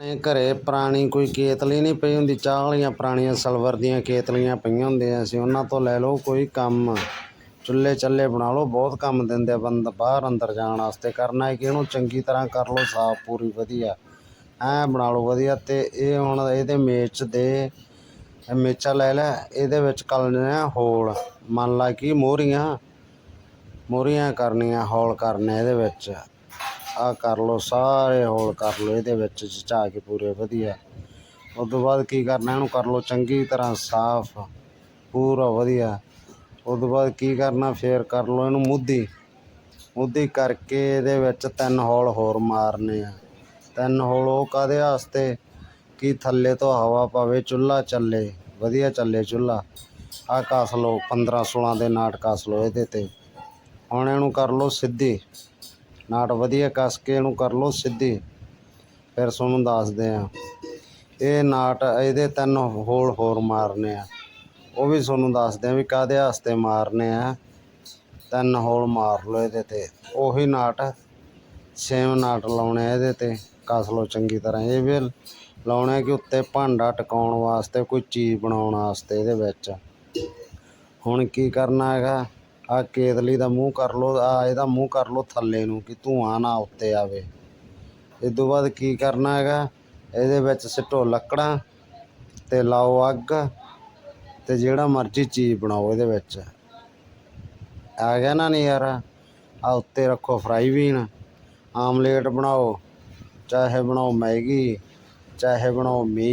ਆਪਣੇ ਘਰੇ ਪੁਰਾਣੀ ਕੋਈ ਕੇਤਲੀ ਨਹੀਂ ਪਈ ਹੁੰਦੀ, ਚਾਹ ਵਾਲੀਆਂ ਪੁਰਾਣੀਆਂ ਸਲਵਰ ਦੀਆਂ ਕੇਤਲੀਆਂ ਪਈਆਂ ਹੁੰਦੀਆਂ ਸੀ, ਉਹਨਾਂ ਤੋਂ ਲੈ ਲਓ ਕੋਈ ਕੰਮ। ਚੁੱਲ੍ਹੇ ਚੱਲੇ ਬਣਾ ਲਓ, ਬਹੁਤ ਕੰਮ ਦਿੰਦੇ ਆ ਬੰਦਾ, ਬਾਹਰ ਅੰਦਰ ਜਾਣ ਵਾਸਤੇ ਕਰਨਾ ਹੈ ਕਿ ਇਹਨੂੰ ਚੰਗੀ ਤਰ੍ਹਾਂ ਕਰ ਲਓ, ਸਾਫ਼ ਪੂਰੀ ਵਧੀਆ। ਐਂ ਬਣਾ ਲਓ ਵਧੀਆ ਤੇ ਇਹ ਹੁਣ ਇਹਦੇ ਮੇਚ ਦੇ ਇਹ ਮੇਚਾ ਲੈ ਲੈ, ਇਹਦੇ ਵਿੱਚ ਕਰਨੇ ਆ ਹੋਲ। ਮੰਨ ਲਾ ਕਿ ਮੋਹਰੀਆਂ ਮੋਹਰੀਆਂ ਕਰਨੀਆਂ, ਹੋਲ ਕਰਨੇ ਇਹਦੇ ਵਿੱਚ। ਆ ਕਰ ਲਓ, ਸਾਰੇ ਹੋਲ ਕਰ ਲਓ, ਇਹਦੇ ਵਿੱਚ ਚਚਾ ਕੇ ਪੂਰੇ ਵਧੀਆ। ਉਸ ਤੋਂ ਬਾਅਦ ਕੀ ਕਰਨਾ, ਇਹਨੂੰ ਕਰ ਲਓ ਚੰਗੀ ਤਰ੍ਹਾਂ ਸਾਫ਼, ਪੂਰਾ ਵਧੀਆ। ਉਸ ਤੋਂ ਬਾਅਦ ਕੀ ਕਰਨਾ, ਫੇਰ ਕਰ ਲਓ ਇਹਨੂੰ ਮੁੱਧੀ ਮੁੱਧੀ ਕਰਕੇ ਇਹਦੇ ਵਿੱਚ ਤਿੰਨ ਹੋਲ ਹੋਰ ਮਾਰਨੇ ਆ। ਤਿੰਨ ਹੋਲ ਉਹ ਕਾਹਦੇ ਵਾਸਤੇ? ਕਿ ਥੱਲੇ ਤੋਂ ਹਵਾ ਪਾਵੇ, ਚੁੱਲ੍ਹਾ ਚੱਲੇ, ਵਧੀਆ ਚੱਲੇ ਚੁੱਲ੍ਹਾ। ਆ ਕੱਸ ਲਓ 15 16 ਦੇ ਨਾਟ ਕੱਸ ਲਓ ਇਹਦੇ ਤੇ। ਹੁਣ ਇਹਨੂੰ ਕਰ ਲਓ ਸਿੱਧੀ। ਨਾਟ ਵਧੀਆ ਕੱਸ ਕੇ ਇਹਨੂੰ ਕਰ ਲਓ ਸਿੱਧੀ। ਫਿਰ ਤੁਹਾਨੂੰ ਦੱਸਦੇ ਆ ਇਹ ਨਾਟ, ਇਹਦੇ ਤਿੰਨ ਹੋਲ ਹੋਰ ਮਾਰਨੇ ਆ। ਉਹ ਵੀ ਤੁਹਾਨੂੰ ਦੱਸਦੇ ਆ ਵੀ ਕਾਹਦੇ ਵਾਸਤੇ ਮਾਰਨੇ ਆ। ਤਿੰਨ ਹੋਲ ਮਾਰ ਲਓ ਇਹਦੇ ਤੇ। ਉਹੀ ਨਾਟ ਸੇਮ ਨਾਟ ਲਾਉਣੇ ਆ ਇਹਦੇ ਤੇ। ਕੱਸ ਲਓ ਚੰਗੀ ਤਰ੍ਹਾਂ। ਇਹ ਵੀ ਲਾਉਣੇ ਆ ਕਿ ਉੱਤੇ ਭਾਂਡਾ ਟਿਕਾਉਣ ਵਾਸਤੇ, ਕੋਈ ਚੀਜ਼ ਬਣਾਉਣ ਵਾਸਤੇ ਇਹਦੇ ਵਿੱਚ। ਹੁਣ ਕੀ ਕਰਨਾ ਹੈਗਾ? ਆ ਕੇਤਲੀ ਦਾ ਮੂੰਹ ਕਰ ਲਓ ਆ ਇਹਦਾ ਮੂੰਹ ਕਰ ਲਓ ਥੱਲੇ ਨੂੰ ਕਿ ਧੂਆਂ ਨਾ ਉੱਤੇ ਆਵੇ। ਇਸ ਤੋਂ ਬਾਅਦ ਕੀ ਕਰਨਾ ਹੈਗਾ? ਇਹਦੇ ਵਿੱਚ ਸਿੱਟੋ ਲੱਕੜਾਂ ਤੇ ਲਾਓ ਅੱਗ ਤੇ ਜਿਹੜਾ ਮਰਜ਼ੀ ਚੀਜ਼ ਬਣਾਓ ਇਹਦੇ ਵਿੱਚ। ਆ ਗਿਆ ਨਾ ਨਹੀਂ ਯਾਰ ਆ ਉੱਤੇ ਰੱਖੋ ਫਰਾਈ ਬੀਨ ਆਮਲੇਟ ਬਣਾਓ, ਚਾਹੇ ਬਣਾਓ ਮੈਗੀ, ਚਾਹੇ ਬਣਾਓ ਮੀ